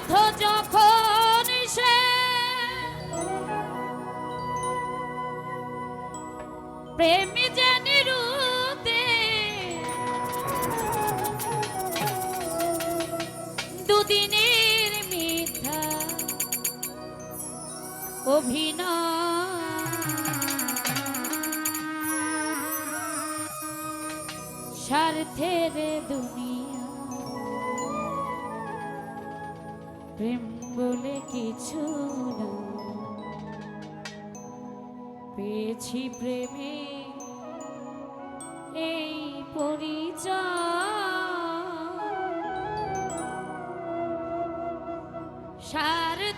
বৃদ্ধ যখন সে প্রেমী যে নিরুতে দুদিনের মিথ্যা অভিনয় স্বার্থের দুনিয়া। প্রেম বলে কিছু না। পেয়েছি প্রেমে এই পরিচয়। সার